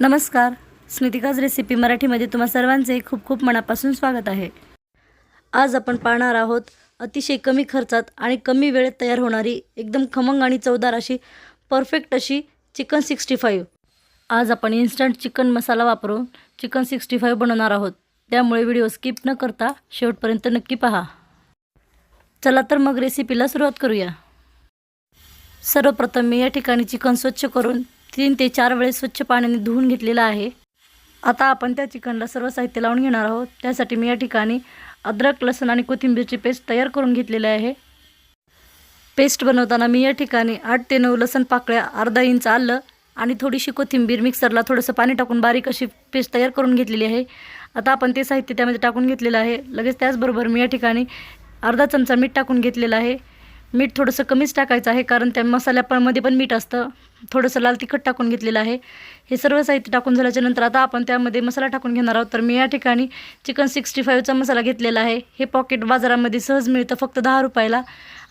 नमस्कार. स्मृतिकाज रेसिपी मराठीमध्ये तुम्हा सर्वांचे खूप खूप मनापासून स्वागत आहे. आज आपण पाहणार आहोत अतिशय कमी खर्चात आणि कमी वेळेत तयार होणारी एकदम खमंग आणि चवदार अशी परफेक्ट अशी चिकन सिक्स्टी फाईव्ह आज आपण इन्स्टंट चिकन मसाला वापरून चिकन सिक्स्टी फाईव्ह बनवणार आहोत. त्यामुळे व्हिडिओ स्किप न करता शेवटपर्यंत नक्की पहा. चला तर मग रेसिपीला सुरुवात करूया. सर्वप्रथम मी या ठिकाणी चिकन स्वच्छ करून तीन ते चार वेळेस स्वच्छ पाण्याने धुवून घेतलेलं आहे. आता आपण त्या चिकनला सर्व साहित्य लावून घेणार आहोत. त्यासाठी मी या ठिकाणी अद्रक लसूण आणि कोथिंबीरची पेस्ट तयार करून घेतलेली आहे. पेस्ट बनवताना मी या ठिकाणी आठ ते नऊ लसण पाकळ्या अर्धा इंच आलं आणि थोडीशी कोथिंबीर मिक्सरला थोडंसं पाणी टाकून बारीक अशी पेस्ट तयार करून घेतलेली आहे. आता आपण ते साहित्य त्यामध्ये टाकून घेतलेलं आहे. लगेच त्याचबरोबर मी या ठिकाणी अर्धा चमचा मीठ टाकून घेतलेलं आहे. मीठ थोडंसं कमीच टाकायचं आहे कारण त्या मसाल्यामध्ये पण मीठ असतं. थोडंसं लाल तिखट टाकून घेतलेलं आहे. हे सर्व साहित्य टाकून झाल्याच्यानंतर आता आपण त्यामध्ये मसाला टाकून घेणार आहोत. तर मी या ठिकाणी चिकन सिक्स्टी फाईव्हचा मसाला घेतलेला आहे. हे पॉकेट बाजारामध्ये सहज मिळतं फक्त दहा रुपयाला.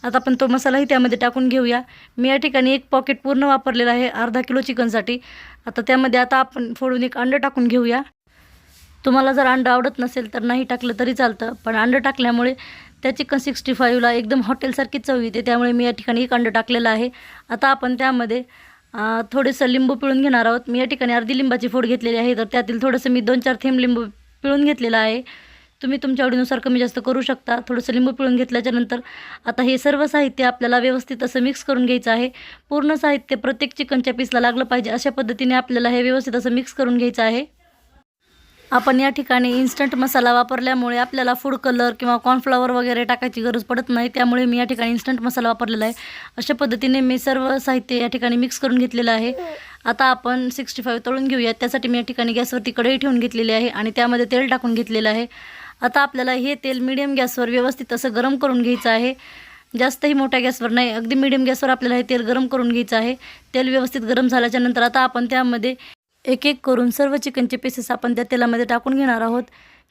आता आपण तो मसालाही त्यामध्ये टाकून घेऊया. मी या ठिकाणी एक पॉकेट पूर्ण वापरलेला आहे अर्धा किलो चिकनसाठी. आता त्यामध्ये आता आपण फोडून एक अंडं टाकून घेऊया. तुम्हाला जर अंडं आवडत नसेल तर नाही टाकलं तरी चालतं पण अंडं टाकल्यामुळे त्या चिकन सिक्स्टी फाईव्हला एकदम हॉटेलसारखी चव येते त्यामुळे मी या ठिकाणी एक अंडं टाकलेलं आहे. आता आपण त्यामध्ये थोडेसं थोडंसं लिंबू पिळून घेणार आहोत. मी या ठिकाणी अर्धी लिंबाची फोड घेतलेली आहे तर त्यातील थोडंसं मी दोन चार थेंब लिंबू पिळून घेतलेलं आहे. तुम्ही तुमच्या आवडीनुसार कमी जास्त करू शकता. थोडंसं लिंबू पिळून घेतल्याच्यानंतर आता हे सर्व साहित्य आपल्याला व्यवस्थित असं मिक्स करून घ्यायचं आहे. पूर्ण साहित्य प्रत्येक चिकनच्या पीसला लागलं पाहिजे अशा पद्धतीने आपल्याला हे व्यवस्थित असं मिक्स करून घ्यायचं आहे. आपण या ठिकाणी इन्स्टंट मसाला वापरल्यामुळे आपल्याला फूड कलर किंवा कॉर्नफ्लॉवर वगैरे टाकायची गरज पडत नाही. त्यामुळे मी या ठिकाणी इन्स्टंट मसाला वापरलेला आहे. अशा पद्धतीने मी सर्व साहित्य या ठिकाणी मिक्स करून घेतलेलं आहे. आता आपण सिक्स्टी फाईव्ह तळून घेऊया त्यासाठी मी या ठिकाणी गॅसवरती कढई ठेवून घेतलेली आहे आणि त्यामध्ये तेल टाकून घेतलेलं आहे. आता आपल्याला हे तेल मिडियम गॅसवर व्यवस्थित असं गरम करून घ्यायचं आहे. जास्तही मोठ्या गॅसवर नाही. अगदी मिडियम गॅसवर आपल्याला हे तेल गरम करून घ्यायचं आहे. तेल व्यवस्थित गरम झाल्याच्यानंतर आता आपण त्यामध्ये एक एक करून सर्व चिकनचे पीसेस आपण त्या तेलामध्ये टाकून घेणार आहोत.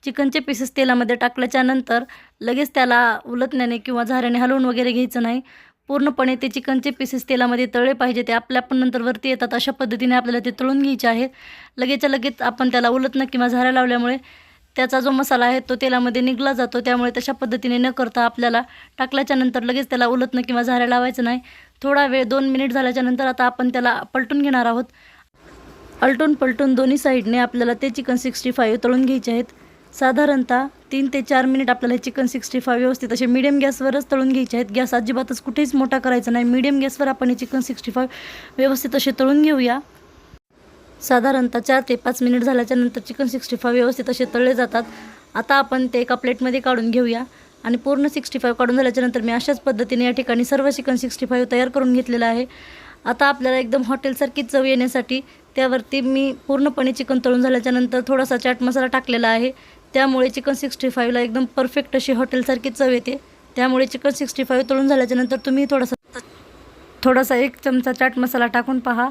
चिकनचे पीसेस तेलामध्ये टाकल्याच्या नंतर लगेच त्याला उलटण्याने किंवा झाऱ्याने हलवून वगैरे घ्यायचं नाही. पूर्णपणे ते चिकनचे पीसेस तेलामध्ये तळले पाहिजे. ते आपल्या पण नंतर वरती येतात. अशा पद्धतीने आपल्याला ते तळून घ्यायचे आहेत. लगेचच्या लगेच आपण त्याला उलटणं किंवा झाऱ्या लावल्यामुळे त्याचा जो मसाला आहे तो तेलामध्ये निघला जातो. त्यामुळे तशा पद्धतीने न करता आपल्याला टाकल्याच्या नंतर लगेच त्याला उलटणं किंवा झाऱ्या लावायचं नाही. थोडा वेळ दोन मिनिट झाल्याच्यानंतर आता आपण त्याला पलटून घेणार आहोत. अलटून पलटून दोन्ही साईडने आपल्याला ते चिकन सिक्स्टी फाईव्ह तळून घ्यायचे आहेत. साधारणतः तीन ते चार मिनिट आपल्याला हे चिकन सिक्स्टी फाईव्ह व्यवस्थित असे मिडियम गॅसवरच तळून घ्यायचे आहेत. गॅस अजिबातच कुठेच मोठा करायचा नाही. मिडियम गॅसवर आपण हे चिकन सिक्स्टी फाईव्ह व्यवस्थित असे तळून घेऊया. साधारणतः चार ते पाच मिनिट झाल्याच्यानंतर चिकन सिक्स्टी फाईव्ह व्यवस्थित असे तळले जातात. आता आपण ते एका प्लेटमध्ये काढून घेऊया. आणि पूर्ण सिक्स्टी फाईव्ह काढून झाल्याच्यानंतर मी अशाच पद्धतीने या ठिकाणी सर्व चिकन सिक्स्टी फाईव्ह तयार करून घेतलेलं आहे. आता आपल्याला एकदम हॉटेलसारखी चव येण्यासाठी त्यावरती मी पूर्णपणे चिकन तळून झाल्याच्यानंतर थोडासा चाट मसाला टाकलेला आहे. त्यामुळे चिकन सिक्स्टी फाईव्हला एकदम परफेक्ट अशी हॉटेलसारखी चव येते. त्यामुळे चिकन सिक्स्टी फाईव्ह तळून झाल्याच्यानंतर तुम्ही थोडासा थोडासा एक चमचा चाट मसाला टाकून पहा.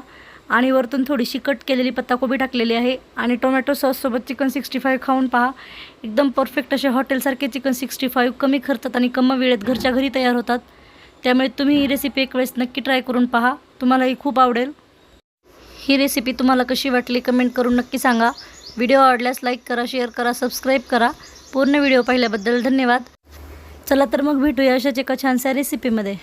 आणि वरतून थोडीशी कट केलेली पत्ताकोबी टाकलेली आहे. आणि टोमॅटो सॉससोबत चिकन सिक्स्टी फाईव्ह खाऊन पहा. एकदम परफेक्ट असे हॉटेलसारखे चिकन सिक्स्टी फाईव्ह कमी खर्चात आणि कमी वेळेत घरच्या घरी तयार होतात. त्यामुळे तुम्ही ही रेसिपी एक वेळेस नक्की ट्राय करून पहा. तुम्हालाही खूप आवडेल. ही रेसिपी तुम्हाला कशी वाटली कमेंट करून नक्की सांगा. व्हिडिओ आवडल्यास लाईक करा शेअर करा सबस्क्राईब करा. पूर्ण व्हिडिओ पाहिल्याबद्दल धन्यवाद. चला तर मग भेटूया अशाच एका छानशा रेसिपीमध्ये